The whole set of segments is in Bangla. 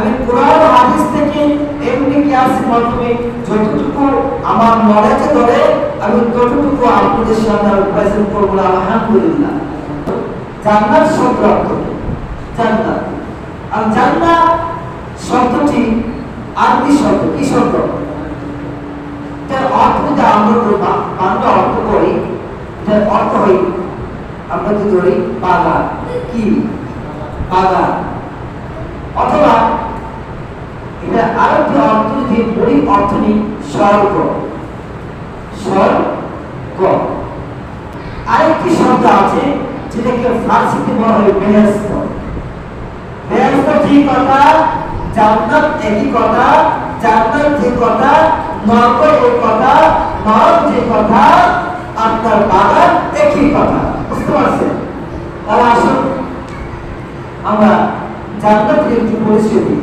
আমি কোরআন হাদিস থেকে এমনি কিয়াসের মাধ্যমে যতটুকু আমার নলেজে ধরে, আমি ততটুকু আপনাদের সামনে আমি প্রেজেন্ট করব আলহামদুলিল্লাহ। জান্নাত কি? জান্নাত। আর জান্নাত শব্দটি আরবি শব্দ, কি শব্দ? এটার অর্থ যদি আমরা বাংলা অর্থ করি, এটার অর্থ হই আমরা যদি ধরি বাগান, কি? বাগান। অথবা এটা আরেকটি অর্থ যদি বলি অর্থ নিই, স্বর্গ। স্বর্গ। আরেকটি শব্দ আছে যেটাকে ফার্সিতে বলা হয় বেহেস্ত বেহেস্ত যে কথা, জান্নাত একই কথা, জান্নাত যে কথা নরক এই কথা, নরক যে কথা আপনার বাগান একই কথা। বুঝতে পারছেন? তাহলে আসুন আমরা জান্নাতের একটু পরিচয় দিই।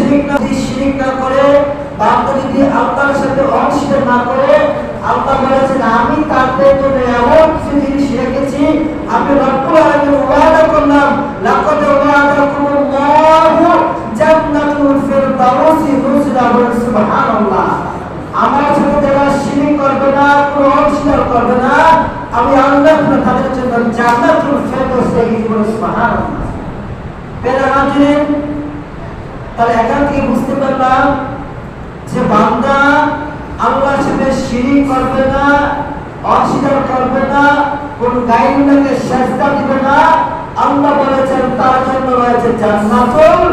শিরিক না শিরিক না করে বান্দা যদি আল্লাহর সাথে অস্বীকার না করে, আল্লাহ বলেছেন, আমি তাদের জন্য এমন কিছু জিনিস রেখেছি আমি রব্বুল আলামিন ওয়াদা করলাম, লাকাদ ওয়াদাকুমুল্লাহু জান্নাতুল ফিরদাউসি নুজলা সুবহানাল্লাহ। আমার সাথে যারা শিরিক করবে না, কোনো অস্বীকার করবে না, আমি আল্লাহ তাদের জন্য জান্নাতুল ফিরদাউস বলে সুবহানাল্লাহ। পেরা হাজিরিন তাহলে এখান থেকে বুঝতে পারলাম যে বান্দা আল্লাহর সাথে শিরিক করবে না, অস্বীকার করবে না, কোন গাইডলাইনকে সেজদা দিবে না। আল্লাহ বলেছেন, তার জন্য রয়েছে জান্নাতুল